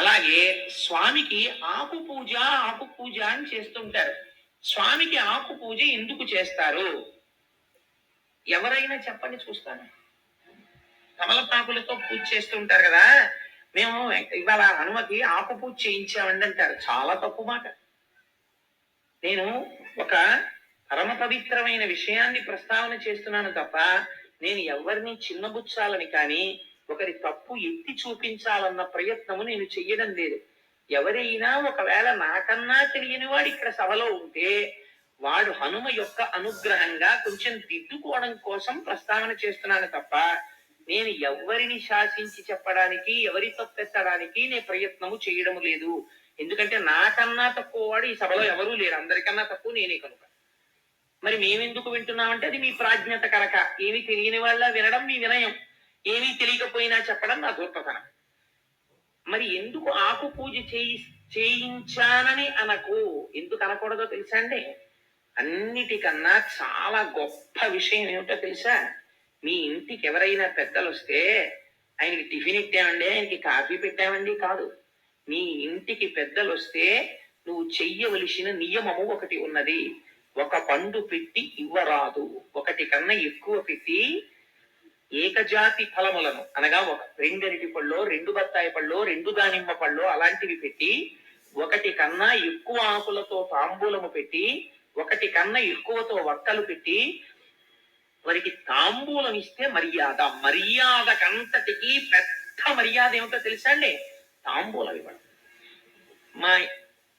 అలాగే స్వామికి ఆకు పూజ ఆకు పూజ అని చేస్తుంటారు. స్వామికి ఆకు పూజ ఎందుకు చేస్తారు? ఎవరైనా చెప్పండి చూస్తాను. తమలపాకులతో పూజ చేస్తుంటారు కదా. మేము ఇవాళ హనుమకి ఆకు పూజ చేయించామండి అంటారు. చాలా తప్పు మాట. నేను ఒక పరమ పవిత్రమైన విషయాన్ని ప్రస్తావన చేస్తున్నాను తప్ప నేను ఎవరిని చిన్నబుచ్చాలని కానీ ఒకరి తప్పు ఎత్తి చూపించాలన్న ప్రయత్నము నేను చెయ్యడం లేదు. ఎవరైనా ఒకవేళ నాకన్నా తెలియని వాడు ఇక్కడ సభలో ఉంటే వాడు హనుమ యొక్క అనుగ్రహంగా కొంచెం దిద్దుకోవడం కోసం ప్రస్తావన చేస్తున్నాను తప్ప నేను ఎవరిని శాసించి చెప్పడానికి ఎవరి తప్పెత్తడానికి నేను ప్రయత్నము చేయడం లేదు. ఎందుకంటే నాకన్నా తక్కువ వాడు ఈ సభలో ఎవరూ లేరు. అందరికన్నా తక్కువ నేనే కనుక. మరి మేమెందుకు వింటున్నామంటే అది మీ ప్రాజ్ఞత కనుక ఏమి తెలియని వాళ్ళ వినడం మీ వినయం. ఏమీ తెలియకపోయినా చెప్పడం నా దూర్పతనం మరి ఎందుకు ఆకు పూజ చేయి చేయించానని అనకు? ఎందుకు అనకూడదో తెలుసా అండి? అన్నిటికన్నా చాలా గొప్ప విషయం ఏమిటో తెలుసా? మీ ఇంటికి ఎవరైనా పెద్దలు వస్తే ఆయనకి టిఫిన్ ఇట్టామండి ఆయనకి కాఫీ పెట్టామండి కాదు. మీ ఇంటికి పెద్దలు వస్తే నువ్వు చెయ్యవలసిన నియమము ఒకటి ఉన్నది. ఒక పండు పెట్టి ఇవ్వరాదు. ఒకటి కన్నా ఎక్కువ పెట్టి ఏకజాతి ఫలములను అనగా ఒక రెండరిటి పళ్ళు రెండు బత్తాయి పళ్ళు రెండు దానిమ్మ పళ్ళు అలాంటివి పెట్టి ఒకటి కన్నా ఎక్కువ ఆకులతో తాంబూలము పెట్టి ఒకటి కన్నా ఎక్కువతో వక్కలు పెట్టి వారికి తాంబూలం ఇస్తే మర్యాద. మర్యాదకంతటికి పెద్ద మర్యాద ఏమిటో తెలుసా అండి? తాంబూలం ఇవ్వడం. మా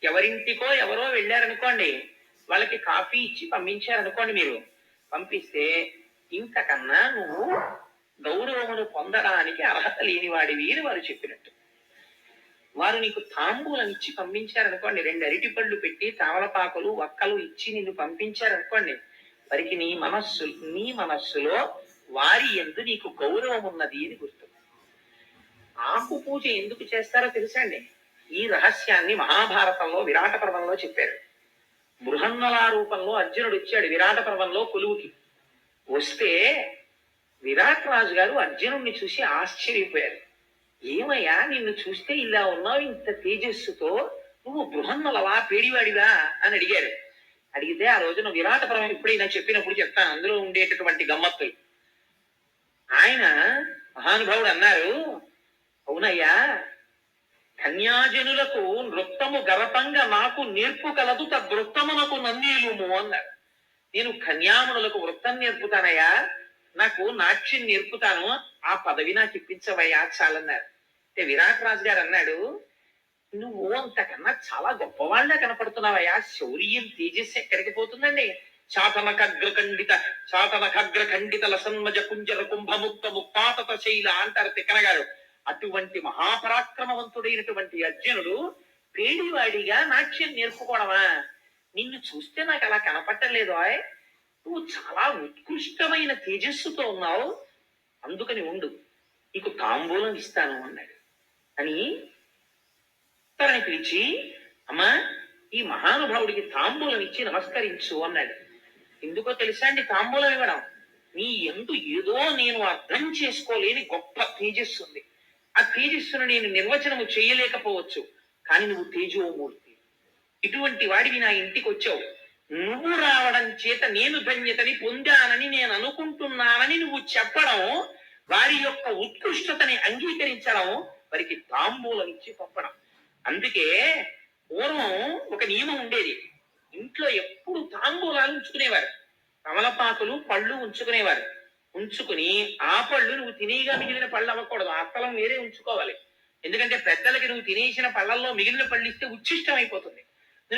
ఎవరింటికో ఎవరో వెళ్ళారనుకోండి వాళ్ళకి కాఫీ ఇచ్చి పంపించారనుకోండి మీరు పంపిస్తే ఇంతకన్నా నువ్వు గౌరవమును పొందడానికి అర్హత లేని వాడివి అని వారు చెప్పినట్టు. వారు నీకు తాంబూలం ఇచ్చి పంపించారనుకోండి రెండు అరటి పళ్ళు పెట్టి తామలపాకులు వక్కలు ఇచ్చి నిన్ను పంపించారనుకోండి వారికి నీ మనస్సు నీ మనస్సులో వారి ఎందు నీకు గౌరవం ఉన్నది అని గుర్తు. ఆకు పూజ ఎందుకు చేస్తారో తెలుసండి? ఈ రహస్యాన్ని మహాభారతంలో విరాట పర్వంలో చెప్పారు. బృహన్నల రూపంలో అర్జునుడు వచ్చాడు విరాట పర్వంలో కొలువుకి. వస్తే విరాట్ రాజు గారు అర్జునుడిని చూసి ఆశ్చర్యపోయారు. ఏమయ్యా నిన్ను చూస్తే ఇలా ఉన్నావు ఇంత తేజస్సుతో? నువ్వు బృహన్నలవా పేడివాడివా అని అడిగారు. అడిగితే ఆ రోజున విరాట పర్వం ఎప్పుడైనా చెప్పినప్పుడు చెప్తాను అందులో ఉండేటటువంటి గమ్మత్తులు. ఆయన మహానుభావుడు అన్నారు అవునయ్యా కన్యాజనులకు నృత్తము గరపంగా నాకు నేర్పు కలదు తద్వృత్తమునకు నన్నీలుము అన్నారు. నేను కన్యామునులకు వృత్తం నేర్పుతానయ్యా. నాకు నాట్యం నేర్పుతాను. ఆ పదవి నాకు ఇప్పించవయ్యా చాలన్నారు. అంటే విరాట్ రాజు గారు అన్నాడు నువ్వు అంతకన్నా చాలా గొప్పవాళ్ళ కనపడుతున్నావయ్యా. శౌర్యం తేజస్సు ఎక్కడికి పోతుందండి? చాతనకగ్రఖండిత చాతనకగ్రఖండిత లసన్మజ కుంజర కుంభముక్త ముక్తాతత శైల అంటారు తిక్కన గారు. అటువంటి మహాపరాక్రమవంతుడైనటువంటి అర్జునుడు పేడివాడిగా నాట్యం నేర్పుకోవడమా? నిన్ను చూస్తే నాకు అలా కనపట్టలేదు ఆయ్. నువ్వు చాలా ఉత్కృష్టమైన తేజస్సుతో ఉన్నావు. అందుకని ఉండు నీకు తాంబూలం ఇస్తాను అన్నాడు. అని తనని పిలిచి అమ్మా ఈ మహానుభావుడికి తాంబూలం ఇచ్చి నమస్కరించు అన్నాడు. ఎందుకో తెలుసా అండి తాంబూలం ఇవ్వడం? నీ ఎందు ఏదో నేను అర్థం చేసుకోలేని గొప్ప తేజస్సు ఉంది. ఆ తేజస్సును నేను నిర్వచనము చేయలేకపోవచ్చు. కానీ నువ్వు తేజోమూర్తి. ఇటువంటి వాడివి నా ఇంటికి వచ్చావు నువ్వు రావడం చేత నేను ధన్యతని పొందానని నేను అనుకుంటున్నానని నువ్వు చెప్పడం వారి యొక్క ఉత్కృష్టతని అంగీకరించడం వారికి తాంబూలం ఇచ్చి పంపడం. అందుకే పూర్వం ఒక నియమం ఉండేది. ఇంట్లో ఎప్పుడు తాంబూలాలు ఉంచుకునేవారు. కమలపాకులు పళ్ళు ఉంచుకునేవారు. ఉంచుకుని ఆ పళ్ళు నువ్వు తినేగా మిగిలిన పళ్ళు అవ్వకూడదు. ఆ స్థలం వేరే ఉంచుకోవాలి. ఎందుకంటే పెద్దలకి నువ్వు తినేసిన పళ్ళల్లో మిగిలిన పళ్ళు ఇస్తే ఉచ్ఛిష్టం అయిపోతుంది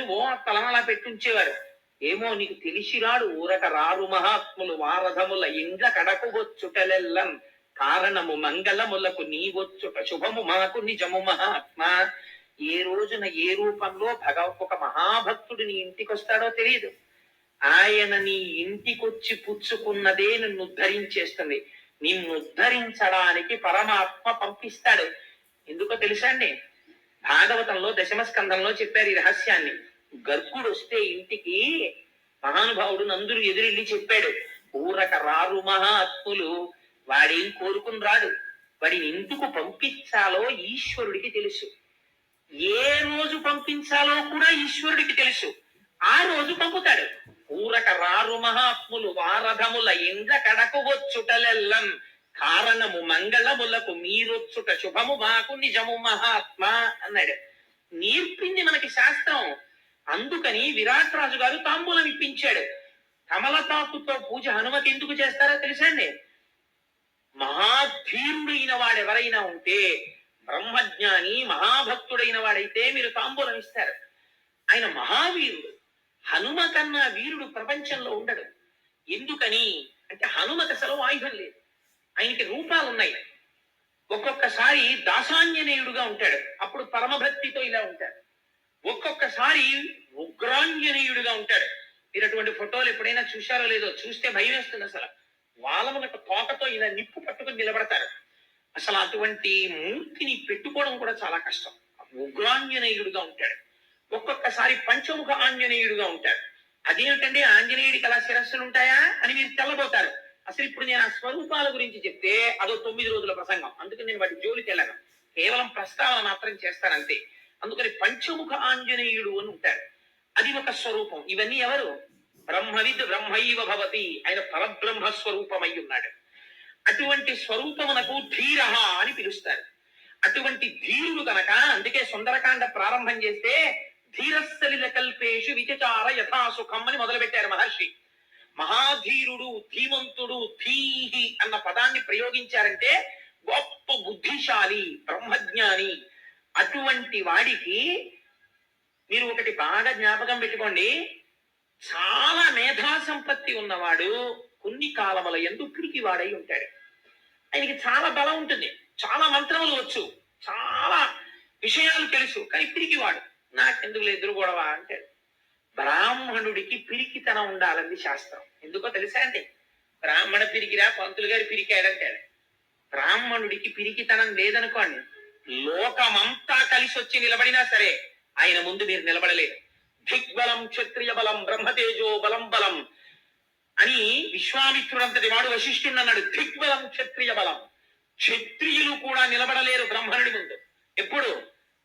ఓ ఆ స్థలం అలా ఏమో నీకు తెలిసిరాడు ఊరక రారు మహాత్ములు వారధముల ఇండ్ల కడకు వచ్చుటలెల్లం. కారణము మంగళములకు నీ వచ్చుట శుభము మాకు నిజము మహాత్మ. ఏ రోజున ఏ రూపంలో భగవ ఒక మహాభక్తుడు నీ ఇంటికి వస్తాడో తెలియదు ఆయన నీ ఇంటికొచ్చి పుచ్చుకున్నదే నిన్ను ఉద్ధరించేస్తుంది. నిన్ను ఉద్ధరించడానికి పరమాత్మ పంపిస్తాడు. ఎందుకో తెలుసా అండి? భాగవతంలో దశమ స్కంధంలో చెప్పారు ఈ రహస్యాన్ని. గర్గుడు వస్తే ఇంటికి మహానుభావుడు నందుడు ఎదురెళ్ళి చెప్పాడు ఊరక రారు మహాత్ములు వాడేం కోరుకుని రాడు వాడిని ఎందుకు పంపించాలో ఈశ్వరుడికి తెలుసు. ఏ రోజు పంపించాలో కూడా ఈశ్వరుడికి తెలుసు. ఆ రోజు పంపుతాడు. పూరక రారు మహాత్ములు వారధముల ఎంగ కడకవచ్చుటలెల్లం కారణము మంగళములకు మీరొచ్చుట శుభము మాకు నిజము మహాత్మ అన్నాడు. నేర్పింది మనకి శాస్త్రం. అందుకని విరాట్ రాజు గారు తాంబూలం ఇప్పించాడు. కమలపాకుతో పూజ హనుమతి ఎందుకు చేస్తారో తెలుసండి మహాధీరుడైన వాడెవరైనా ఉంటే బ్రహ్మజ్ఞాని మహాభక్తుడైన వాడైతే మీరు తాంబూలం ఇస్తారు. ఆయన మహావీరుడు. హనుమ కన్నా వీరుడు ప్రపంచంలో ఉండడు. ఎందుకని? అంటే హనుమకి అసలు ఆయుధం లేదు. ఆయనకి రూపాలు ఉన్నాయి ఒక్కొక్కసారి దాసాంజనేయుడుగా ఉంటాడు. అప్పుడు పరమభక్తితో ఇలా ఉంటాడు. ఒక్కొక్కసారి ఉగ్రాంజనేయుడుగా ఉంటాడు. మీరు అటువంటి ఫోటోలు ఎప్పుడైనా చూశారో లేదో చూస్తే భయం వేస్తుంది అసలు. వాళ్ళ తోకతో ఇలా నిప్పు పట్టుకుని నిలబడతారు. అసలు అటువంటి మూర్తిని పెట్టుకోవడం కూడా చాలా కష్టం. ఉగ్రాంజనేయుడుగా ఉంటాడు. ఒక్కొక్కసారి పంచముఖ ఆంజనేయుడుగా ఉంటాడు. అదేమిటంటే ఆంజనేయుడికి అలా శిరస్సులు ఉంటాయా అని మీరు తెల్లబోతారు. అసలు ఇప్పుడు నేను ఆ స్వరూపాల గురించి చెప్తే అదో తొమ్మిది రోజుల ప్రసంగం. అందుకని నేను వాటి జోలికి వెళ్ళను. కేవలం ప్రస్తావన మాత్రం చేస్తానంతే అందుకని పంచముఖ ఆంజనేయుడు అని ఉంటాడు. అది ఒక స్వరూపం. ఇవన్నీ ఎవరు? బ్రహ్మవిద్ బ్రహ్మైవ భవతి. ఆయన పరబ్రహ్మ స్వరూపమై ఉన్నాడు. అటువంటి స్వరూపమునకు ధీర అని పిలుస్తారు. అటువంటి ధీరుడు కనుక అందుకే సుందరకాండ ప్రారంభం చేస్తే ధీరస్సలిల కల్పేషు విచచార యథాసుఖం అని మొదలుపెట్టారు మహర్షి. మహాధీరుడు ధీమంతుడు ధీహి అన్న పదాన్ని ప్రయోగించారంటే గొప్ప బుద్ధిశాలి బ్రహ్మజ్ఞాని అటువంటి వాడికి మీరు ఒకటి బాగా జ్ఞాపకం పెట్టుకోండి. చాలా మేధా సంపత్తి ఉన్నవాడు కొన్ని కాలముల ఎందు పిరికి వాడై ఉంటాడు. ఆయనకి చాలా బలం ఉంటుంది. చాలా మంత్రములు వచ్చు. చాలా విషయాలు తెలుసు. కానీ పిరికివాడు నాకెందుకు ఎదురు గొడవ అంటాడు. బ్రాహ్మణుడికి పిరికితనం ఉండాలంది శాస్త్రం. ఎందుకో తెలుసా అండి? బ్రాహ్మణ పిరికిరా పంతులు గారి పిరికాడంటాడు. బ్రాహ్మణుడికి పిరికితనం లేదనుకోండి లోకమంతా కలిసి వచ్చి నిలబడినా సరే ఆయన ముందు మీరు నిలబడలేరు. దిగ్బలం క్షత్రియ బలం బ్రహ్మతేజో బలం బలం అని విశ్వామిత్రుడంతటి వాడు వశిష్ఠుడు అన్నాడు దిగ్బలం క్షత్రియ బలం. క్షత్రియులు కూడా నిలబడలేరు బ్రహ్మణుడి ముందు. ఎప్పుడు?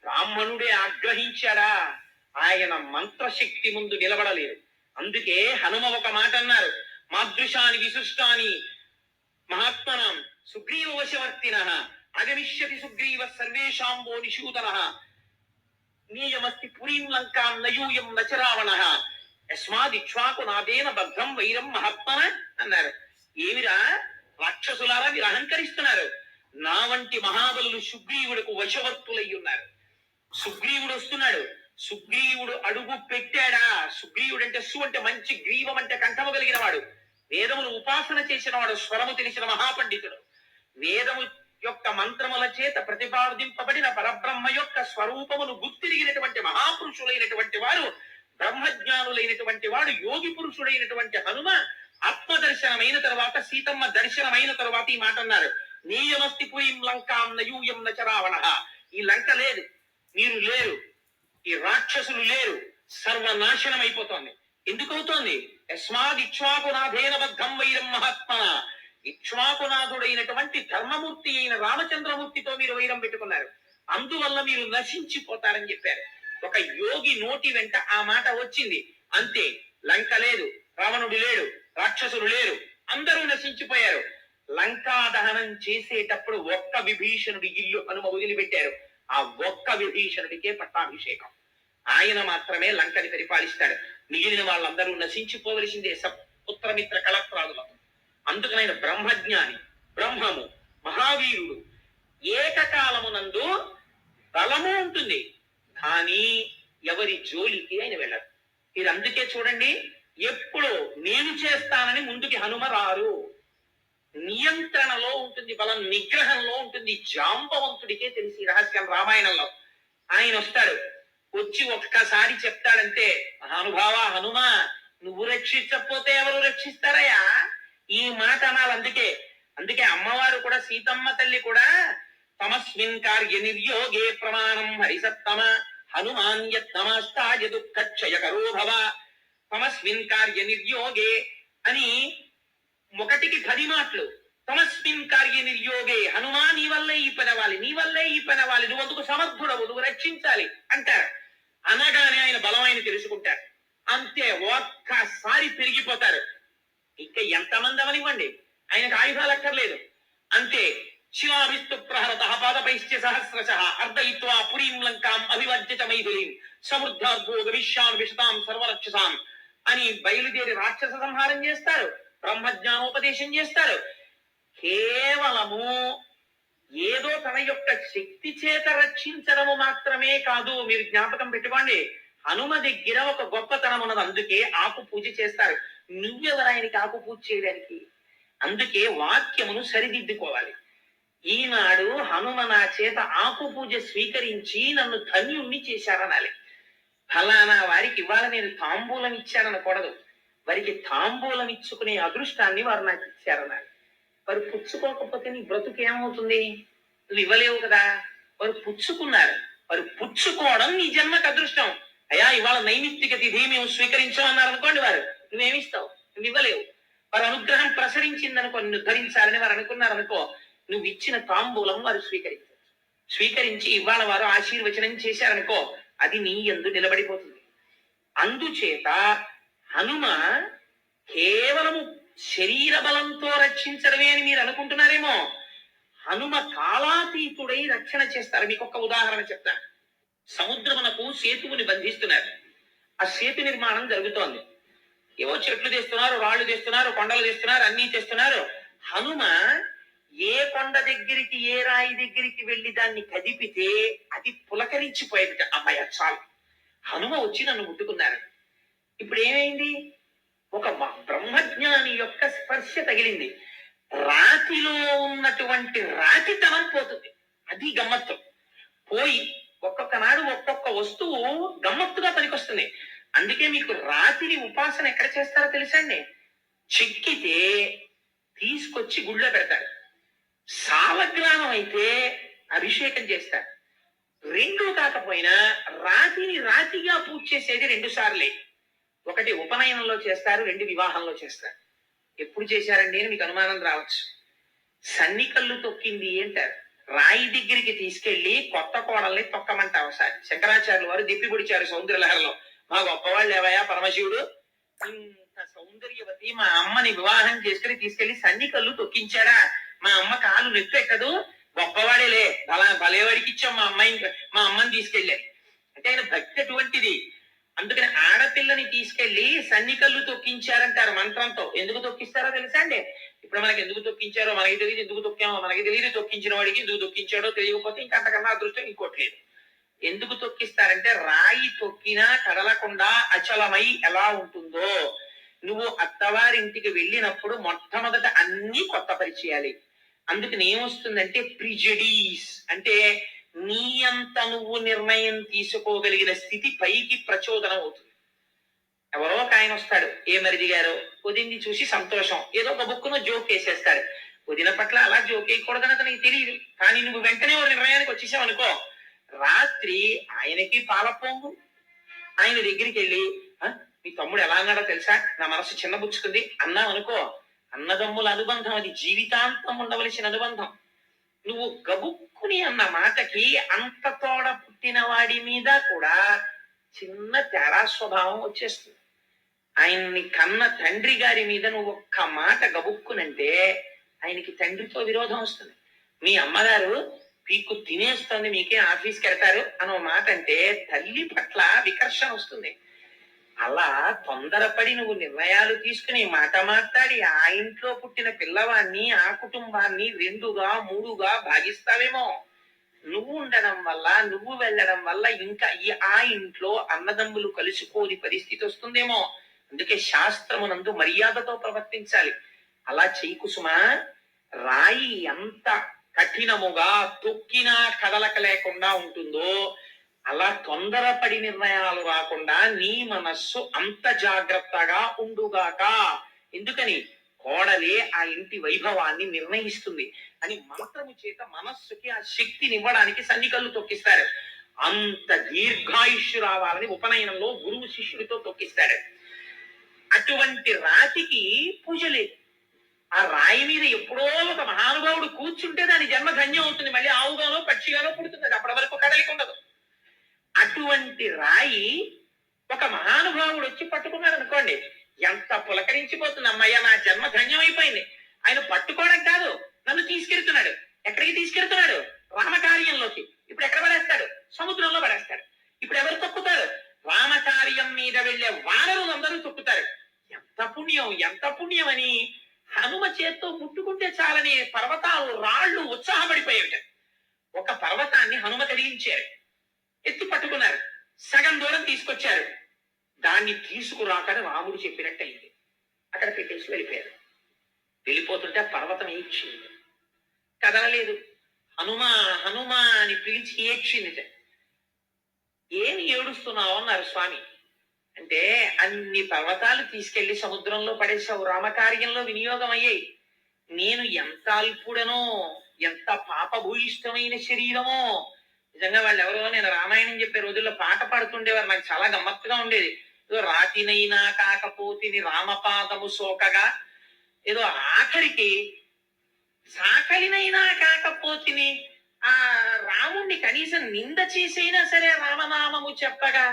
బ్రాహ్మణుడే ఆగ్రహించాడా? ఆయన మంత్రశక్తి ముందు నిలబడలేదు. అందుకే హనుమ ఒక మాట అన్నారు మాదృశాని విశిష్టాని మహాత్మనం సుగ్రీవ వశవర్తిన అగమిష్యతి సుగ్రీవ సర్వేషాంబో నిషూదన నీయమస్తి పురీం లంకాం నయూయం నచరావణ యస్మాదిక్ష్వాకు నాదేన బద్ధం వైరం మహాత్మన అన్నారు. ఏమిరా? రాక్షసులారా మీరు అహంకరిస్తున్నారు. నా వంటి మహాబలులు సుగ్రీవుడికి వశవర్తులై ఉన్నారు. సుగ్రీవుడు వస్తున్నాడు. సుగ్రీవుడు అడుగు పెట్టాడా? సుగ్రీవుడు అంటే సు అంటే మంచి గ్రీవం అంటే కంఠము కలిగిన వాడు వేదములు ఉపాసన చేసిన వాడు స్వరము తెలిసిన మహాపండితుడు. వేదము యొక్క మంత్రముల చేత ప్రతిపాదింపబడిన పరబ్రహ్మ యొక్క స్వరూపమును గుర్తిరిగినటువంటి మహాపురుషులైనటువంటి వారు బ్రహ్మజ్ఞానులైనటువంటి వాడు యోగి పురుషుడైనటువంటి హనుమ ఆత్మ దర్శనమైన తర్వాత సీతమ్మ దర్శనమైన తర్వాత ఈ మాట అన్నారు నీయమస్తి పురీం లంకాం నయూయం నచరావణ ఈ లంక లేదు. మీరు లేరు. ఈ రాక్షసులు లేరు. సర్వనాశనం అయిపోతోంది. ఎందుకు అవుతోంది? యస్మాద్ ఇక్ష్వాకునాథేన బద్ధం వైరం మహాత్మన ఇక్ష్వాకునాథుడైనటువంటి ధర్మమూర్తి అయిన రామచంద్రమూర్తితో మీరు వైరం పెట్టుకున్నారు. అందువల్ల మీరు నశించిపోతారని చెప్పారు. ఒక యోగి నోటి వెంట ఆ మాట వచ్చింది. అంతే లంక లేదు రావణుడు లేడు రాక్షసులు లేరు అందరూ నశించిపోయారు. లంకా దహనం చేసేటప్పుడు ఒక్క విభీషణుడి ఇల్లు హనుమ వదిలిపెట్టారు. ఆ ఒక్క విభీషణుడికే పట్టాభిషేకం. ఆయన మాత్రమే లంకని పరిపాలిస్తాడు. మిగిలిన వాళ్ళందరూ నశించిపోవలసిందే. సపుత్రమిత్ర కళత్రాదులకు అందుకనైన బ్రహ్మజ్ఞాని బ్రహ్మము మహావీరుడు. ఏకకాలమునందు బలము ఉంటుంది. కానీ ఎవరి జోలికి ఆయన వెళ్ళరు. మీరు అందుకే చూడండి ఎప్పుడు నేను చేస్తానని ముందుకి హనుమ రారు నియంత్రణలో ఉంటుంది బలం నిగ్రహంలో ఉంటుంది జాంబవంతుడికే తెలిసి రహస్యం రామాయణంలో. ఆయన వస్తాడు. వచ్చి ఒక్కసారి చెప్తాడంటే మహానుభావ హనుమ నువ్వు రక్షించకపోతే ఎవరు రక్షిస్తారయ్యా? ఈ మాట అనాలి అందుకే. అందుకే అమ్మవారు కూడా సీతమ్మ తల్లి కూడా తమస్మిన్ కార్య నిర్యోగే ప్రమాణం హరిసత్తమ హనుమాన్ యత్నమాస్తాయ దుఃఖక్షయకరో భవ తమస్మిన్ కార్య నిర్యోగే అని ఒకటికి పది మాటలు. తమస్మిన్ కార్య నిర్యోగే హనుమా నీ వల్లే ఈ పనవాలి నీ వల్లే ఈ పనవాలి నువ్వు అందుకు సమర్థుడవు నువ్వు రక్షించాలి అంటారు. అనగానే ఆయన బలమైన తెలుసుకుంటారు. అంతే ఒక్కసారి పెరిగిపోతారు. ఇంకా ఎంతమంది అవనివ్వండి? ఆయనకు ఆయుధాలు అక్కర్లేదు. అంతే శివావిస్తు ప్రహరత పాదపైశ్చ సహస్రశ అర్ధయిత్వా పురీం లంకాం అభివర్జిత మైథిలీం సమృద్ధార్థో గవిష్యాన్ విషతాం సర్వరక్షసాం అని బయలుదేరి రాక్షస సంహారం చేస్తారు. బ్రహ్మజ్ఞానోపదేశం చేస్తారు. కేవలము ఏదో తన యొక్క శక్తి చేత రక్షించడము మాత్రమే కాదు. మీరు జ్ఞాపకం పెట్టుకోండి. హనుమ దగ్గర ఒక గొప్పతనం ఉన్నది. అందుకే ఆకు పూజ చేస్తారు. నువ్వెవరు ఆయనకి ఆకు పూజ చేయడానికి? అందుకే వాక్యమును సరిదిద్దుకోవాలి. ఈనాడు హనుమ నా చేత ఆకు పూజ స్వీకరించి నన్ను ధన్యుణ్ణి చేశారనాలి. ఫలానా వారికి ఇవాళ నేను తాంబూలం ఇచ్చారనకూడదు వారికి తాంబూలం ఇచ్చుకునే అదృష్టాన్ని వారు నాకు ఇచ్చారనాలి. వారు పుచ్చుకోకపోతే నీ బ్రతుకు ఏమవుతుంది? నువ్వు ఇవ్వలేవు కదా. వారు పుచ్చుకున్నారు. వారు పుచ్చుకోవడం నీ జన్మకు అదృష్టం. అయ్యా ఇవాళ నైమిత్తిక తిథి మేము స్వీకరించామన్నారు అనుకోండి వారు. నువ్వేమిస్తావు? నువ్వు ఇవ్వలేవు. వారు అనుగ్రహం ప్రసరించిందనుకో నిన్ను ధరించాలని వారు అనుకున్నారు అనుకో నువ్వు ఇచ్చిన తాంబూలం వారు స్వీకరించారు స్వీకరించి ఇవాళ వారు ఆశీర్వచనం చేశారనుకో అది నీ ఎందు నిలబడిపోతుంది. అందుచేత హనుమ కేవలము శరీర బలంతో రక్షించడమే అని మీరు అనుకుంటున్నారేమో. హనుమ కాలాతీతుడై రక్షణ చేస్తారు. మీకు ఒక ఉదాహరణ చెప్తాను సముద్రమునకు సేతువుని బంధిస్తున్నారు. ఆ సేతు నిర్మాణం జరుగుతోంది. ఏవో చెట్లు తెస్తున్నారు రాళ్ళు తెస్తున్నారు కొండలు తెస్తున్నారు అన్ని తెస్తున్నారు. హనుమ ఏ కొండ దగ్గరికి ఏ రాయి దగ్గరికి వెళ్ళి దాన్ని కదిపితే అది పులకరించిపోయేది అమ్మాయి చాలు. హనుమ వచ్చి నన్ను ముట్టుకున్నారు. ఇప్పుడు ఏమైంది? ఒక బ్రహ్మజ్ఞాని యొక్క స్పర్శ తగిలింది. రాతిలో ఉన్నటువంటి రాతితనం పోతుంది. అది గమ్మత్తు. పోయి ఒక్కొక్క నాడు ఒక్కొక్క వస్తువు గమ్మత్తుగా పనికొస్తుంది. అందుకే మీకు రాతిని ఉపాసన ఎక్కడ చేస్తారో తెలుసండి? చెక్కితే తీసుకొచ్చి గుళ్ళో పెడతారు. సాలగ్రామం అయితే అభిషేకం చేస్తారు. రెండు కాకపోయినా రాతిని రాతిగా పూజ చేసేది రెండు సార్లే. ఒకటి ఉపనయనంలో చేస్తారు రెండు వివాహంలో చేస్తారు. ఎప్పుడు చేశారండి అని మీకు అనుమానం రావచ్చు. సన్ని కళ్ళు తొక్కింది ఏంటారు రాయి దగ్గరికి తీసుకెళ్ళి కొత్త కోడల్ని తొక్కమంటారు ఒకసారి. శంకరాచార్యులు వారు దిప్పి సౌందర్యలహరలో. మా గొప్పవాళ్ళు ఏవయా పరమశివుడు? ఇంత సౌందర్యవతి మా అమ్మని వివాహం చేసుకుని తీసుకెళ్ళి సన్ని కళ్ళు తొక్కించాడా? మా అమ్మ కాలు నొప్పెక్కదు గొప్పవాడేలే. బల భలేవాడికి ఇచ్చాం మా అమ్మాయిని మా అమ్మని తీసుకెళ్ళారు అంటే ఆయన భక్తి అటువంటిది అందుకని ఆడపిల్లని తీసుకెళ్ళి సన్నికల్లు తొక్కించారంటారు మంత్రంతో. ఎందుకు తొక్కిస్తారో తెలుసా అండి? ఇప్పుడు మనకి ఎందుకు తొక్కించారో మనకి తెలియదు ఎందుకు తొక్కామో మనకి తెలియదు తొక్కించిన వాడికి ఎందుకు తొక్కించాడో తెలియకపోతే ఇంకా అంతకన్నా అదృష్టం ఇంకోటి లేదు. ఎందుకు తొక్కిస్తారంటే రాయి తొక్కినా కదలకుండా అచలమై ఎలా ఉంటుందో. నువ్వు అత్తవారింటికి వెళ్ళినప్పుడు మొట్టమొదట అన్ని కొత్త పరిచయాలి అందుకని ఏమొస్తుందంటే ప్రిజడీస్ అంటే నీ అంత నువ్వు నిర్ణయం తీసుకోగలిగిన స్థితి పైకి ప్రచోదనం అవుతుంది. ఎవరో ఒక ఆయన వస్తాడు ఏ మరిది గారు? వదిన్ని చూసి సంతోషం. ఏదో ఒక బుక్కును జోక్ వేసేస్తాడు వదిన పట్ల అలా జోక్ వేయకూడదని అతనికి తెలియదు. కానీ నువ్వు వెంటనే ఒక నిర్ణయానికి వచ్చేసావు అనుకో రాత్రి ఆయనకి పాలపోంగు ఆయన దగ్గరికి వెళ్ళి "ఆ, మీ తమ్ముడు ఎలా అన్నాడో తెలుసా? నా మనసు చిన్నబుచ్చుకుంది అన్నావు అనుకో అన్నదమ్ముల అనుబంధం అది జీవితాంతం ఉండవలసిన అనుబంధం. నువ్వు గబుక్కుని అన్న మాటకి అంత తోడ పుట్టిన వాడి మీద కూడా చిన్న తేడా స్వభావం వచ్చేస్తుంది. ఆయన్ని కన్న తండ్రి గారి మీద నువ్వు ఒక్క మాట గబుక్కునంటే ఆయనకి తండ్రితో విరోధం వస్తుంది. మీ అమ్మగారు పీక్కు తినేస్తుంది మీకే ఆఫీస్కి వెళ్తారు అని ఒక మాట అంటే తల్లి పట్ల వికర్షణ వస్తుంది. అలా తొందరపడి నువ్వు నిర్ణయాలు తీసుకుని మాట మాట్లాడి ఆ ఇంట్లో పుట్టిన పిల్లవాన్ని ఆ కుటుంబాన్ని రెండుగా మూడుగా భాగిస్తావేమో. నువ్వు ఉండడం వల్ల నువ్వు వెళ్ళడం వల్ల ఇంకా ఈ ఆ ఇంట్లో అన్నదమ్ములు కలుసుకోని పరిస్థితి వస్తుందేమో. అందుకే శాస్త్రమునందు మర్యాదతో ప్రవర్తించాలి. అలా చెయ్యి కుసుమా. రాయి ఎంత కఠినముగా తొక్కినా కదలక లేకుండా ఉంటుందో అలా తొందరపడి నిర్ణయాలు రాకుండా నీ మనస్సు అంత జాగ్రత్తగా ఉండుగాక. ఎందుకని? కోడలే ఆ ఇంటి వైభవాన్ని నిర్ణయిస్తుంది అని మంత్రము చేత మనస్సుకి ఆ శక్తినివ్వడానికి సన్నికళ్ళు సన్నికల్లు తొక్కిస్తారు. అంత దీర్ఘాయుష్యు రావాలని ఉపనయనంలో గురువు శిష్యుడితో తొక్కిస్తాడు. అటువంటి రాతికి పూజ లేదు. ఆ రాయి మీద ఎప్పుడో ఒక మహానుభావుడు కూర్చుంటే దాని జన్మ ధన్యం అవుతుంది. మళ్ళీ ఆవుగానో పక్షిగానో పుడుతుంది. అప్పటి వరకు కదలిక ఉండదు. అటువంటి రాయి ఒక మహానుభావుడు వచ్చి పట్టుకున్నాడు అనుకోండి ఎంత పులకరించిపోతుంది అమ్మయ్య నా జన్మ ధన్యమైపోయింది ఆయన పట్టుకోవడం కాదు నన్ను తీసుకెళ్తున్నాడు. ఎక్కడికి తీసుకెళ్తున్నాడు? రామకార్యంలోకి. ఇప్పుడు ఎక్కడ పడేస్తాడు? సముద్రంలో పడేస్తాడు. ఇప్పుడు ఎవరు తొక్కుతారు? రామకార్యం మీద వెళ్ళే వానరులు అందరూ తొక్కుతారు. ఎంత పుణ్యం ఎంత పుణ్యం అని హనుమ చేత్తో ముట్టుకుంటే చాలని పర్వతాలు రాళ్ళు ఉత్సాహపడిపోయేవి ఒక పర్వతాన్ని హనుమ కదిలించారు ఎత్తు పట్టుకున్నారు. సగం దూరం తీసుకొచ్చారు. దాన్ని తీసుకురాకని రాముడు చెప్పినట్టయింది. అక్కడ పెట్టేసి వెళ్ళిపోయారు. వెళ్ళిపోతుంటే ఆ పర్వతం ఏడ్చింది. కదలలేదు. హనుమా హనుమా అని పిలిచి ఏడ్చింది. ఏమి ఏడుస్తున్నావు అన్నారు స్వామి. అంటే అన్ని పర్వతాలు తీసుకెళ్ళి సముద్రంలో పడేసావు రామకార్యంలో వినియోగం అయ్యాయి నేను ఎంత అల్పుడనో ఎంత పాపభూయిష్టమైన శరీరమో నిజంగా వాళ్ళు ఎవరో నేను రామాయణం చెప్పే రోజుల్లో పాట పాడుతుండేవారు. నాకు చాలా గమ్మత్తుగా ఉండేది. ఏదో రాతినైనా కాకపోతిని రామపాదము సోకగా ఏదో ఆఖరికి సాకలినైనా కాకపోతిని ఆ రాముణ్ణి కనీసం నింద చేసైనా సరే రామనామము చెప్పగా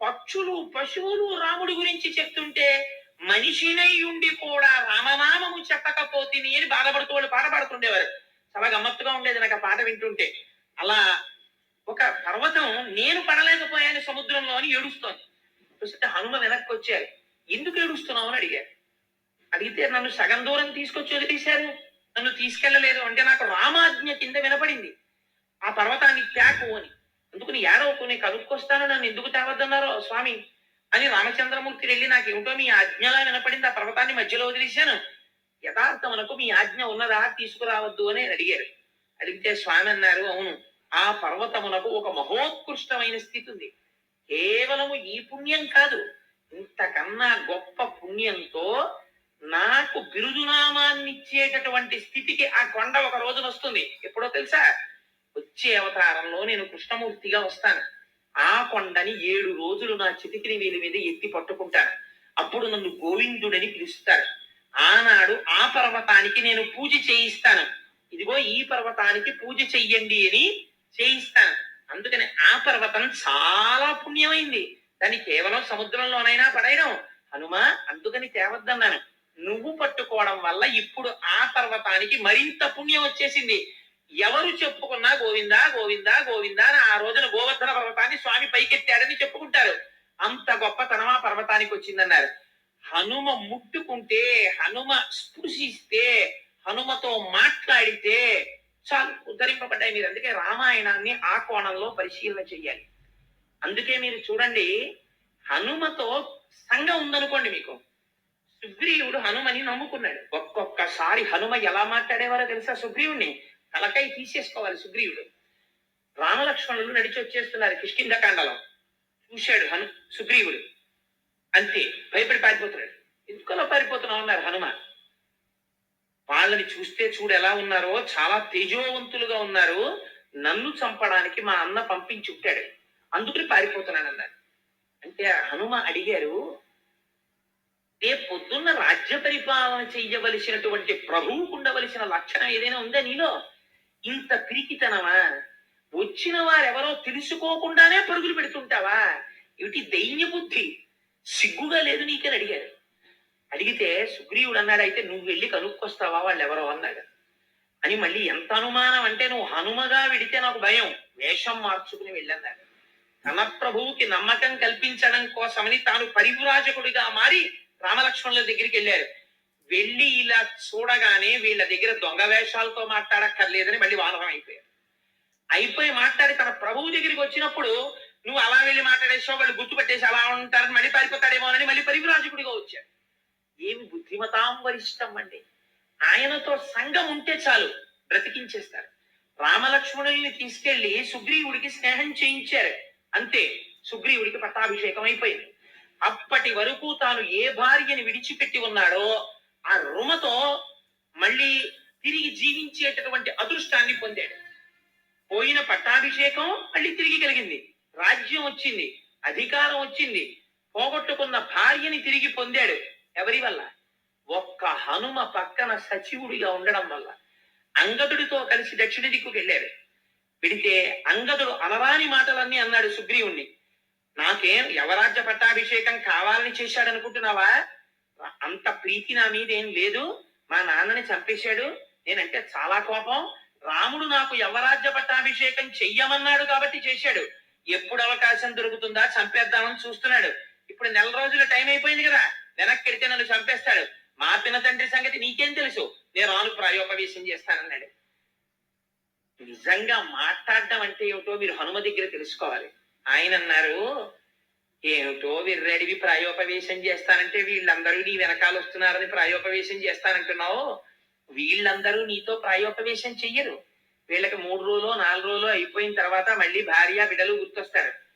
పక్షులు పశువులు రాముడి గురించి చెప్తుంటే మనిషినై ఉండి కూడా రామనామము చెప్పకపోతిని అని బాధపడుతూ వాళ్ళు పాట పాడుతుండేవారు. చాలా గమ్మత్తుగా ఉండేది నాకు ఆ పాట వింటుంటే. అలా ఒక పర్వతం నేను పడలేకపోయాను సముద్రంలో అని ఏడుస్తోంది. చూస్తే హనుమ వెనక్కి వచ్చారు. ఎందుకు ఏడుస్తున్నావు అని అడిగారు. అడిగితే నన్ను సగం దూరం తీసుకొచ్చి వదిలేశారు. నన్ను తీసుకెళ్ళలేదు అంటే నాకు రామాజ్ఞ కింద వినపడింది. ఆ పర్వతాన్ని త్యాకు అని. అందుకుని ఏడవకు నేను కనుక్కొస్తాను నన్ను ఎందుకు తేవద్దన్నారో స్వామి? అని రామచంద్రమూర్తి వెళ్ళి నాకు ఏమిటో మీ ఆజ్ఞలా వినపడింది. ఆ పర్వతాన్ని మధ్యలో వదిలేశాను. యథార్థమునకు మీ ఆజ్ఞ ఉన్నదా తీసుకురావద్దు అని అడిగారు. అడిగితే స్వామి అన్నారు అవును. ఆ పర్వతమునకు ఒక మహోత్కృష్టమైన స్థితి ఉంది. కేవలము ఈ పుణ్యం కాదు. ఇంతకన్నా గొప్ప పుణ్యంతో నాకు బిరుదునామాన్ని ఇచ్చేటటువంటి స్థితికి ఆ కొండ ఒక రోజున వస్తుంది. ఎప్పుడో తెలుసా? వచ్చే అవతారంలో నేను కృష్ణమూర్తిగా వస్తాను. ఆ కొండని ఏడు రోజులు నా చితికిని వీలి మీద ఎత్తి పట్టుకుంటాను. అప్పుడు నన్ను గోవిందుడని పిలుస్తారు. ఆనాడు ఆ పర్వతానికి నేను పూజ చేయిస్తాను. ఇదిగో ఈ పర్వతానికి పూజ చెయ్యండి అని చేయిస్తాను. అందుకని ఆ పర్వతం చాలా పుణ్యమైంది. దాన్ని కేవలం సముద్రంలోనైనా పడేయడం. హనుమ అందుకని తేవద్దన్నాను. నువ్వు పట్టుకోవడం వల్ల ఇప్పుడు ఆ పర్వతానికి మరింత పుణ్యం వచ్చేసింది. ఎవరు చెప్పుకున్నా గోవిందా గోవిందా గోవిందా అని ఆ రోజున గోవర్ధన పర్వతాన్ని స్వామి పైకెత్తాడని చెప్పుకుంటారు. అంత గొప్పతనం ఆ పర్వతానికి వచ్చిందన్నారు. హనుమ ముట్టుకుంటే హనుమ స్పృశిస్తే హనుమతో మాట్లాడితే చాలు ఉద్ధరింపబడ్డాయి. మీరు అందుకే రామాయణాన్ని ఆ కోణంలో పరిశీలన చెయ్యాలి. అందుకే మీరు చూడండి హనుమతో సంఘం ఉందనుకోండి మీకు. సుగ్రీవుడు హనుమని నమ్ముకున్నాడు. ఒక్కొక్కసారి హనుమ ఎలా మాట్లాడేవారో తెలుసా సుగ్రీవుడిని తలకై తీసేసుకోవాలి సుగ్రీవుడు. రామలక్ష్మణులు నడిచి వచ్చేస్తున్నారు కిష్కిందకాండలో చూశాడు హను సుగ్రీవుడు. అంతే భయపడి పారిపోతున్నాడు. ఎందుకలా పారిపోతున్నావు అన్నారు హనుమ. వాళ్ళని చూస్తే చూడు ఎలా ఉన్నారో చాలా తేజోవంతులుగా ఉన్నారు. నన్ను చంపడానికి మా అన్న పంపించి ఉంటాడు. అందుకని పారిపోతున్నాను అన్నారు అంటే హనుమ అడిగారు ఏ పొద్దున్న రాజ్య పరిపాలన చెయ్యవలసినటువంటి ప్రభువుకు ఉండవలసిన లక్షణం ఏదైనా ఉందా నీలో? ఇంత పిరికితనమా? వచ్చిన వారెవరో తెలుసుకోకుండానే పరుగులు పెడుతుంటావా? ఏమిటి దైన్య బుద్ధి సిగ్గుగా లేదు నీకని అడిగారు. అడిగితే సుగ్రీవుడు అన్నాడు అయితే నువ్వు వెళ్ళి కనుక్కొస్తావా వాళ్ళు ఎవరో అన్నాడు. అని మళ్ళీ ఎంత అనుమానం అంటే నువ్వు హనుమగా విడితే నాకు భయం వేషం మార్చుకుని వెళ్ళన్నాడు. తన ప్రభువుకి నమ్మకం కల్పించడం కోసమని తాను పరివ్రాజకుడిగా మారి రామలక్ష్మణుల దగ్గరికి వెళ్ళారు. వెళ్ళి ఇలా చూడగానే వీళ్ళ దగ్గర దొంగ వేషాలతో మాట్లాడక్కర్లేదని మళ్ళీ వానరం అయిపోయారు. అయిపోయి మాట్లాడి తన ప్రభువు దగ్గరికి వచ్చినప్పుడు నువ్వు అలా వెళ్ళి మాట్లాడేసావు వాళ్ళు గుర్తుపట్టేసి అలా ఉంటారని మళ్ళీ పారిపోతాడేమోనని మళ్ళీ పరివ్రాజకుడిగా వచ్చాడు. ఏమి బుద్ధిమతాం వరిష్టం అండి? ఆయనతో సంఘం ఉంటే చాలు బ్రతికించేస్తారు. రామలక్ష్మణుల్ని తీసుకెళ్ళి సుగ్రీవుడికి స్నేహం చేయించారు. అంతే సుగ్రీవుడికి పట్టాభిషేకం అయిపోయింది. అప్పటి వరకు తాను ఏ భార్యని విడిచిపెట్టి ఉన్నాడో ఆ రుమతో మళ్ళీ తిరిగి జీవించేటటువంటి అదృష్టాన్ని పొందాడు. పోయిన పట్టాభిషేకం మళ్ళీ తిరిగి కలిగింది. రాజ్యం వచ్చింది అధికారం వచ్చింది. పోగొట్టుకున్న భార్యని తిరిగి పొందాడు. ఎవరి వల్ల? ఒక్క హనుమ పక్కన సచివుడిగా ఉండడం వల్ల. అంగదుడితో కలిసి దక్షిణ దిక్కుకు వెళ్ళారు విడితే అంగదుడు అనరాని మాటలన్నీ అన్నాడు సుగ్రీవుణ్ణి. నాకేం యవరాజ్య పట్టాభిషేకం కావాలని చేశాడనుకుంటున్నావా? అంత ప్రీతి నా మీద ఏం లేదు. మా నాన్నని చంపేశాడు. నేనంటే చాలా కోపం. రాముడు నాకు యవరాజ్య పట్టాభిషేకం చెయ్యమన్నాడు కాబట్టి చేశాడు. ఎప్పుడు అవకాశం దొరుకుతుందా చంపేద్దామని చూస్తున్నాడు. ఇప్పుడు నెల రోజులు టైం అయిపోయింది కదా వెనక్కి నన్ను చంపేస్తాడు. మా పిన్న తండ్రి సంగతి నీకేం తెలుసు? నేను రాను ప్రాయోపవేశం చేస్తానన్నాడు. నిజంగా మాట్లాడడం అంటే ఏమిటో మీరు హనుమ దగ్గర తెలుసుకోవాలి. ఆయన అన్నారు ఏమిటో వీర్రడివి ప్రాయోపవేశం చేస్తానంటే వీళ్ళందరూ నీ వెనకాల వస్తున్నారని ప్రాయోపవేశం చేస్తానంటున్నావు. వీళ్ళందరూ నీతో ప్రాయోపవేశం చెయ్యరు. వీళ్ళకి మూడు రోజులు నాలుగు రోజులు అయిపోయిన తర్వాత మళ్ళీ భార్య బిడ్డలు గుర్తొస్తారు.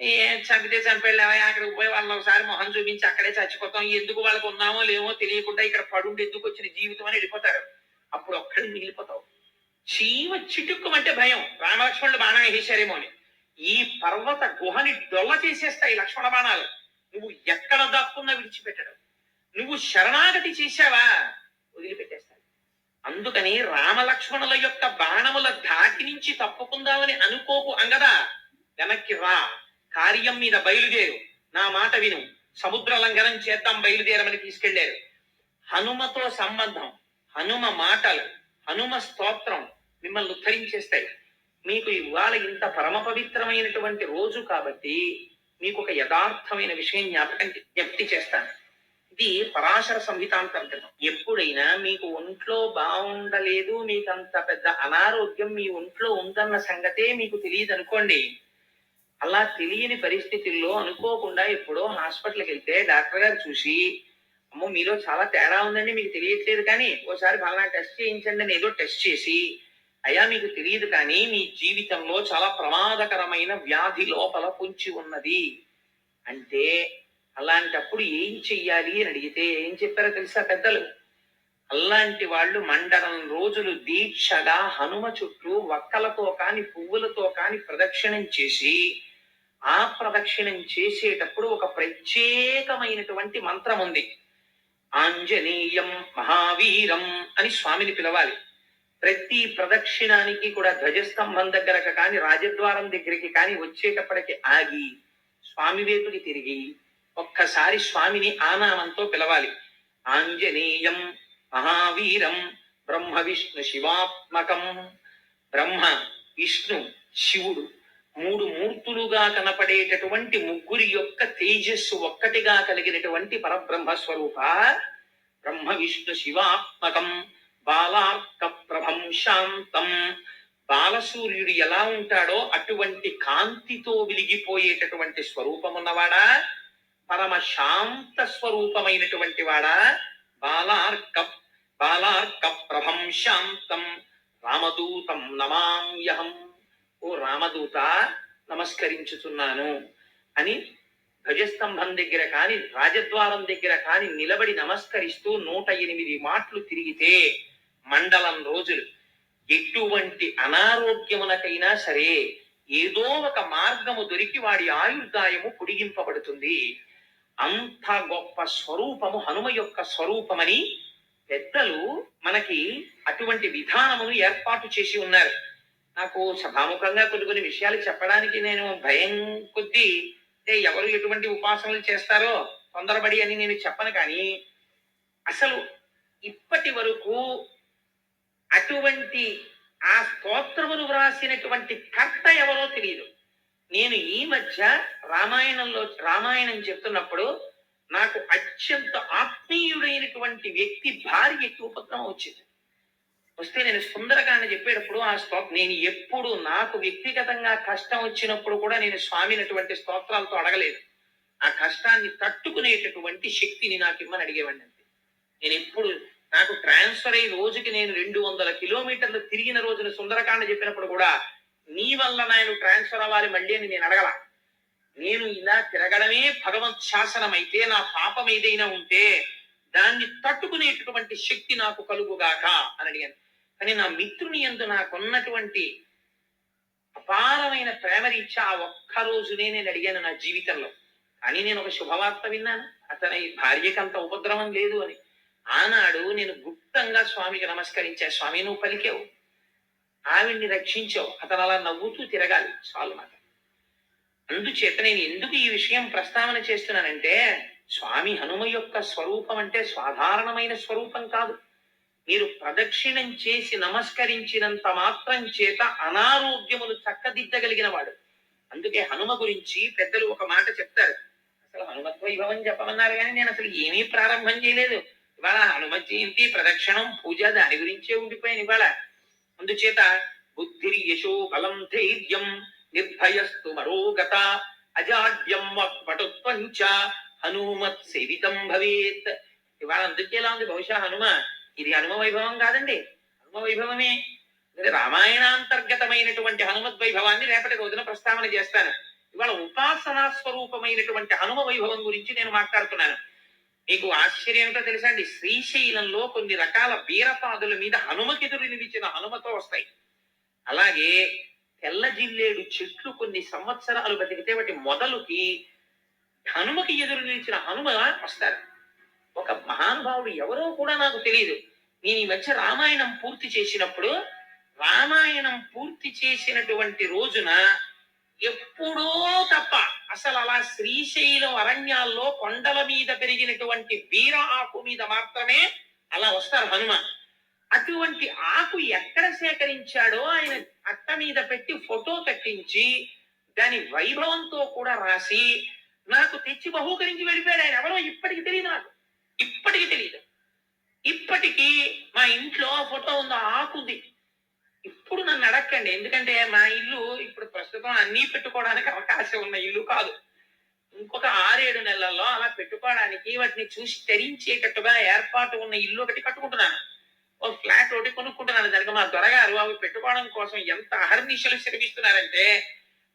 ఏ చంపితే చంపేళ్ళావా? అక్కడికి పోయి వాళ్ళని ఒకసారి మొహం చూపించి అక్కడే చచ్చిపోతాం. ఎందుకు వాళ్ళకు ఉన్నామో లేమో తెలియకుండా ఇక్కడ పడుండి ఎందుకు వచ్చిన జీవితం అని వెళ్ళిపోతారు. అప్పుడు ఒక్కడిని మిగిలిపోతావు. చీమ చిటుక్కుమంటే భయం. రామలక్ష్మణుడు బాణం వేసేశారేమో అని ఈ పర్వత గుహని డొల్ల చేసేస్తాయి లక్ష్మణ బాణాలు. నువ్వు ఎక్కడ దాక్కున్నా విడిచిపెట్టడం. నువ్వు శరణాగతి చేశావా? వదిలిపెట్టేస్తాడు. అందుకని రామలక్ష్మణుల యొక్క బాణముల ధాటి నుంచి తప్పుకుందామని అనుకోకు అంగదా? వెనక్కి రా. కార్యం మీద బయలుదేరు. నా మాట విను. సముద్ర లంఘనం చేద్దాం బయలుదేరమని తీసుకెళ్ళారు. హనుమతో సంబంధం హనుమ మాటలు హనుమ స్తోత్రం మిమ్మల్ని ఉద్ధరించేస్తాయి. మీకు ఇవాళ ఇంత పరమ పవిత్రమైనటువంటి రోజు కాబట్టి మీకు ఒక యథార్థమైన విషయం జ్ఞాపకం జ్ఞప్తి చేస్తాను. ఇది పరాశర సంహితాంతర్గతం ఎప్పుడైనా మీకు ఒంట్లో బాగుండలేదు మీకు అంత పెద్ద అనారోగ్యం మీ ఒంట్లో ఉందన్న సంగతే మీకు తెలియదు అనుకోండి అలా తెలియని పరిస్థితుల్లో అనుకోకుండా ఎప్పుడో హాస్పిటల్కి వెళ్తే డాక్టర్ గారు చూసి అమ్మో మీలో చాలా తేడా ఉందండి మీకు తెలియట్లేదు కానీ ఓసారి ఫలానా టెస్ట్ చేయించండి అని ఏదో టెస్ట్ చేసి అయ్యా మీకు తెలియదు కానీ మీ జీవితంలో చాలా ప్రమాదకరమైన వ్యాధి లోపల పొంచి ఉన్నది. అంటే అలాంటప్పుడు ఏం చెయ్యాలి? అని అడిగితే ఏం చెప్పారో తెలుసా పెద్దలు? అలాంటి వాళ్ళు మండలం రోజులు దీక్షగా హనుమ చుట్టూ వక్కలతో కాని పువ్వులతో కాని ప్రదక్షిణం చేసి ఆ ప్రదక్షిణం చేసేటప్పుడు ఒక ప్రత్యేకమైనటువంటి మంత్రం ఉంది. ఆంజనేయం మహావీరం అని స్వామిని పిలవాలి. ప్రతి ప్రదక్షిణానికి కూడా ధ్వజస్తంభం దగ్గరకు కాని రాజద్వారం దగ్గరికి కాని వచ్చేటప్పటికి ఆగి స్వామి వేపుకి తిరిగి ఒక్కసారి స్వామిని ఆనామంతో పిలవాలి. ఆంజనేయం మహావీరం బ్రహ్మ విష్ణు శివాత్మకం బ్రహ్మ విష్ణు శివుడు మూడు మూర్తులుగా కనపడేటటువంటి ముగ్గురి యొక్క తేజస్సు ఒక్కటిగా కలిగినటువంటి పరబ్రహ్మ స్వరూప. బ్రహ్మ విష్ణు శివాత్మకం బాలార్క ప్రభం శాంతం. బాలసూర్యుడు ఎలా ఉంటాడో అటువంటి కాంతితో వెలిగిపోయేటటువంటి స్వరూపమున్నవాడా? పరమ శాంత స్వరూపమైనటువంటి వాడా? బాలార్క బాలార్క ప్రభం శాంతం. రామదూతం నమామ్యహం. ఓ రామదూత నమస్కరించుతున్నాను అని ధ్వజస్తంభం దగ్గర కాని రాజద్వారం దగ్గర కాని నిలబడి నమస్కరిస్తూ నూట ఎనిమిది మాటలు తిరిగితే మండలం రోజులు ఎటువంటి అనారోగ్యమునకైనా సరే ఏదో ఒక మార్గము దొరికి వాడి ఆయుర్దాయము పొడిగింపబడుతుంది. అంత గొప్ప స్వరూపము హనుమ యొక్క స్వరూపమని పెద్దలు మనకి అటువంటి విధానమును ఏర్పాటు చేసి ఉన్నారు. నాకు సభాముఖంగా కొన్ని కొన్ని విషయాలు చెప్పడానికి నేను భయం కొద్దీ అంటే ఎవరు ఎటువంటి ఉపాసనలు చేస్తారో తొందరపడి అని నేను చెప్పను కానీ అసలు ఇప్పటి వరకు అటువంటి ఆ స్తోత్రమును వ్రాసినటువంటి కర్త ఎవరో తెలియదు నేను ఈ మధ్య రామాయణంలో రామాయణం చెప్తున్నప్పుడు నాకు అత్యంత ఆత్మీయుడైనటువంటి వ్యక్తి భార్య ఎక్కువ పత్రం వచ్చింది. వస్తే నేను సుందరకాండ చెప్పేటప్పుడు ఆ స్తోత్రం నేను ఎప్పుడు నాకు వ్యక్తిగతంగా కష్టం వచ్చినప్పుడు కూడా నేను స్వామిని అటువంటి స్తోత్రాలతో అడగలేదు. ఆ కష్టాన్ని తట్టుకునేటటువంటి శక్తిని నాకు ఇమ్మని అడిగేవాడిని అంతే. నేను ఎప్పుడు నాకు ట్రాన్స్ఫర్ అయ్యి రోజుకి నేను రెండు వందల కిలోమీటర్లు తిరిగిన రోజున సుందరకాండ చెప్పినప్పుడు కూడా నీ వల్ల నేను ట్రాన్స్ఫర్ అవ్వాలి మళ్ళీ అని నేను అడగల. నేను ఇలా తిరగడమే భగవత్ శాసనం అయితే నా పాపం ఏదైనా ఉంటే దాన్ని తట్టుకునేటటువంటి శక్తి నాకు కలుగుగాక అని అడిగాను. కానీ నా మిత్రుని ఎందు నాకున్నటువంటి అపారమైన ప్రేమ ఆ ఒక్క రోజునే నేను అడిగాను నా జీవితంలో. అని నేను ఒక శుభవార్త విన్నాను. అతని భార్యకి అంత ఉపద్రవం లేదు అని. ఆనాడు నేను గుప్తంగా స్వామికి నమస్కరించా. స్వామి నువ్వు పలికావు. ఆవిడ్ని రక్షించావు. అతను అలా నవ్వుతూ తిరగాలి. చాలు మాట అందుచేత నేను ఎందుకు ఈ విషయం ప్రస్తావన చేస్తున్నానంటే స్వామి హనుమ యొక్క స్వరూపం అంటే సాధారణమైన స్వరూపం కాదు. మీరు ప్రదక్షిణం చేసి నమస్కరించినంత మాత్రం చేత అనారోగ్యములు చక్కదిద్దగలిగిన వాడు. అందుకే హనుమ గురించి పెద్దలు ఒక మాట చెప్తారు. అసలు హనుమత్ వైభవం చెప్పమన్నారు కానీ నేను అసలు ఏమీ ప్రారంభం చేయలేదు. ఇవాళ హనుమ జయంతి ప్రదక్షిణం పూజ దాని గురించే ఉండిపోయాను ఇవాళ. అందుచేత బుద్ధిర్ యశో బలం ధైర్యం నిర్భయస్తు మరోగత అజాడ్యం పటుత్వంచ హనుమత్ సేవితం భవేత్. ఇవాళ అందుకే ఎలా ఉంది బహుశా హనుమ? ఇది హనుమ వైభవం కాదండి. హనుమ వైభవమే రామాయణాంతర్గతమైనటువంటి హనుమద్ వైభవాన్ని రేపటి రోజున ప్రస్తావన చేస్తాను. ఇవాళ ఉపాసనా స్వరూపమైనటువంటి హనుమ వైభవం గురించి నేను మాట్లాడుతున్నాను. మీకు ఆశ్చర్యంతో తెలుసా అండి? శ్రీశైలంలో కొన్ని రకాల వీరపాదుల మీద హనుమకెదురు నిలిచిన హనుమతో వస్తాయి. అలాగే తెల్ల జిల్లేడు చెట్లు కొన్ని సంవత్సరాలు బతికితే వాటి మొదలుకి హనుమకి ఎదురు నిలిచిన హనుమ వస్తారు. ఒక మహానుభావుడు ఎవరో కూడా నాకు తెలియదు నేను ఈ మధ్య రామాయణం పూర్తి చేసినప్పుడు రామాయణం పూర్తి చేసినటువంటి రోజున ఎప్పుడో తప్ప అసలు అలా శ్రీశైలం అరణ్యాల్లో కొండల మీద పెరిగినటువంటి బీర ఆకు మీద మాత్రమే అలా వస్తారు హనుమాన్. అటువంటి ఆకు ఎక్కడ సేకరించాడో ఆయన అట్ట మీద పెట్టి ఫోటో కట్టించి దాని వైభవంతో కూడా రాసి నాకు తెచ్చి బహూకరించి వెళ్ళిపోయాడు ఆయన. ఎవరో ఇప్పటికి తెలియదు నాకు. ఇప్పటికి తెలియదు. ఇప్పటికీ మా ఇంట్లో ఆ ఫోటో ఉందో ఆకుంది. ఇప్పుడు నన్ను అడగండి ఎందుకంటే మా ఇల్లు ఇప్పుడు ప్రస్తుతం అన్నీ పెట్టుకోవడానికి అవకాశం ఉన్న ఇల్లు కాదు. ఇంకొక ఆరేడు నెలల్లో అలా పెట్టుకోవడానికి వాటిని చూసి తెరించేటట్టుగా ఏర్పాటు ఉన్న ఇల్లు ఒకటి కట్టుకుంటున్నాను. ఓ ఫ్లాట్ ఒకటి కొనుక్కుంటున్నాను. దానికి మా దొరగారు అవి పెట్టుకోవడం కోసం ఎంత అహర్నిశలు శ్రమిస్తున్నారంటే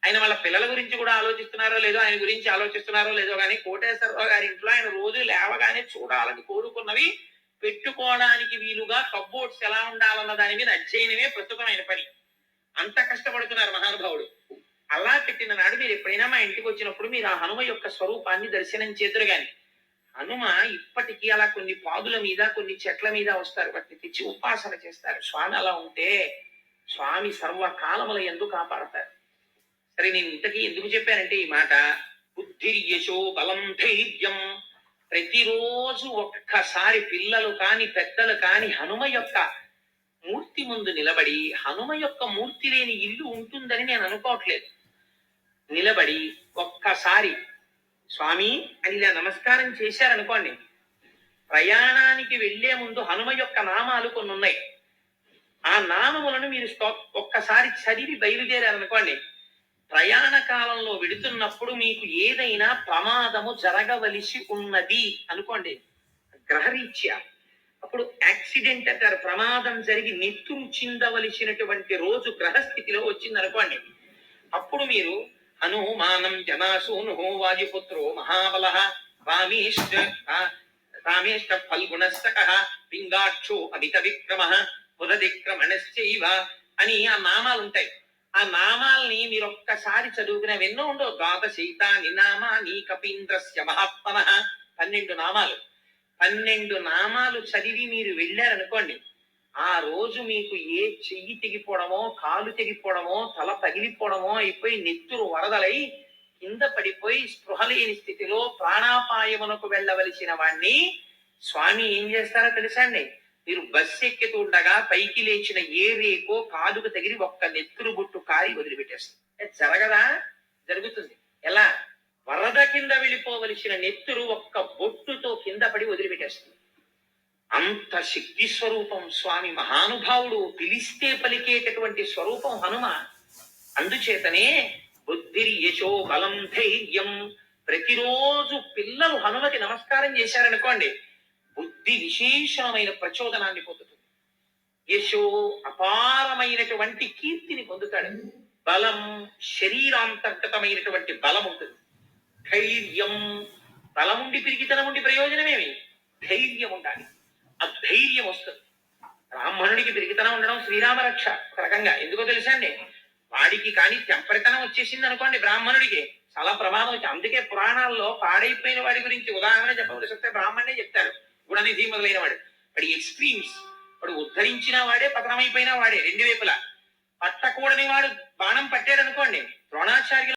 ఆయన వాళ్ళ పిల్లల గురించి కూడా ఆలోచిస్తున్నారో లేదో ఆయన గురించి ఆలోచిస్తున్నారో లేదో కానీ కోటేశ్వరరావు గారి ఇంట్లో ఆయన రోజు లేవగానే చూడాలని కోరుకున్నవి పెట్టుకోవడానికి వీలుగా కబ్బోర్డ్స్ ఎలా ఉండాలన్న దాని మీద అధ్యయనమే ప్రస్తుతమైన పని. అంత కష్టపడుతున్నారు మహానుభావుడు. అలా పెట్టిన నాడు మీరు ఎప్పుడైనా మా ఇంటికి వచ్చినప్పుడు మీరు ఆ హనుమ యొక్క స్వరూపాన్ని దర్శనం చేతురు గాని. హనుమ ఇప్పటికీ అలా కొన్ని పాదుల మీద కొన్ని చెట్ల మీద వస్తారు. వాటిని తెచ్చి ఉపాసన చేస్తారు. స్వామి అలా ఉంటే స్వామి సర్వకాలముల ఎందు కాపాడతారు. సరే నేను ఇంతకీ ఎందుకు చెప్పానంటే ఈ మాట? బుద్ధిర్యశో బలం ధైర్యం. ప్రతిరోజు ఒక్కసారి పిల్లలు కాని పెద్దలు కాని హనుమ యొక్క మూర్తి ముందు నిలబడి హనుమ యొక్క మూర్తి లేని ఇల్లు ఉంటుందని నేను అనుకోవట్లేదు. నిలబడి ఒక్కసారి స్వామి అని ఇలా నమస్కారం చేశారనుకోండి ప్రయాణానికి వెళ్ళే ముందు హనుమ యొక్క నామాలు కొన్ని ఉన్నాయి ఆ నామములను మీరు ఒక్కసారి చదివి బయలుదేరారనుకోండి ప్రయాణ కాలంలో విడుతున్నప్పుడు మీకు ఏదైనా ప్రమాదము జరగవలసి ఉన్నది అనుకోండి. గ్రహరీత్యా. అప్పుడు యాక్సిడెంట్ అంటారు ప్రమాదం జరిగి నెత్తురు చిందవలసినటువంటి రోజు గ్రహస్థితిలో వచ్చింది అనుకోండి అప్పుడు మీరు హనుమానం జనాసూను వాయుపుత్రో మహాబల రామేష్ట ఆ, రామేష్ట ఫల్గుణస్తక పింగాక్షో అమిత విక్రమ పురదిక్రమణశ్చైవ అని ఆ నామాలు ఉంటాయి ఆ నామాల్ని మీరు ఒక్కసారి చదువుకునే ఎన్నో ఉండవు. ద్వాదశీత నినామా నీ కపీంద్రస్య మహాత్మన. పన్నెండు నామాలు. పన్నెండు నామాలు చదివి మీరు వెళ్ళారనుకోండి ఆ రోజు మీకు ఏ చెయ్యి తెగిపోవడమో కాలు తెగిపోవడమో తల పగిలిపోవడమో అయిపోయి నెత్తురు వరదలై కింద పడిపోయి స్పృహ లేని స్థితిలో ప్రాణాపాయమునకు వెళ్ళవలసిన వాణ్ణి స్వామి ఏం చేస్తారో తెలుసా అండి? మీరు బస్సు ఎక్కుతుండగా పైకి లేచిన ఏ రేకో కాలుకు తగిలి ఒక్క నెత్తురు బుట్టు కారి వదిలిపెట్టేస్తుంది. జరగదా? జరుగుతుంది. ఎలా? వరద కింద వెళ్ళిపోవలసిన నెత్తురు ఒక్క బొట్టుతో కింద పడి వదిలిపెట్టేస్తుంది. అంత శక్తి స్వరూపం స్వామి మహానుభావుడు పిలిస్తే పలికేటటువంటి స్వరూపం హనుమ. అందుచేతనే బుద్ధిరి యశో బలం ధైర్యం. ప్రతిరోజు పిల్లలు హనుమకి నమస్కారం చేశారనుకోండి బుద్ధి విశేషమైన ప్రచోదనాన్ని పొందుతుంది. యశో అపారమైనటువంటి కీర్తిని పొందుతాడు. బలం శరీరాంతర్గతమైనటువంటి బలం ఉంటుంది. ధైర్యం బలం ఉండి పిరిగితనం ఉండి ప్రయోజనమేమి? ధైర్యం ఉండాలి. ఆ ధైర్యం వస్తుంది. బ్రాహ్మణుడికి పిరిగితనం ఉండడం శ్రీరామ రక్ష ఒక రకంగా. ఎందుకో తెలుసా అండి? వాడికి కానీ తెంపరితనం వచ్చేసింది అనుకోండి బ్రాహ్మణుడికి. చాలా ప్రమాదం వచ్చింది అందుకే పురాణాల్లో పాడైపోయిన వాడి గురించి ఉదాహరణ చెప్పవలసి వస్తే బ్రాహ్మణే చెప్తారు గుణనిధి మొదలైన వాడు. వాడి ఎక్స్ట్రీమ్స్ వాడు ఉద్ధరించిన వాడే పతనమైపోయిన వాడే. రెండు వైపులా. పట్టకూడని వాడు బాణం పట్టాడు అనుకోండి ద్రోణాచార్యులు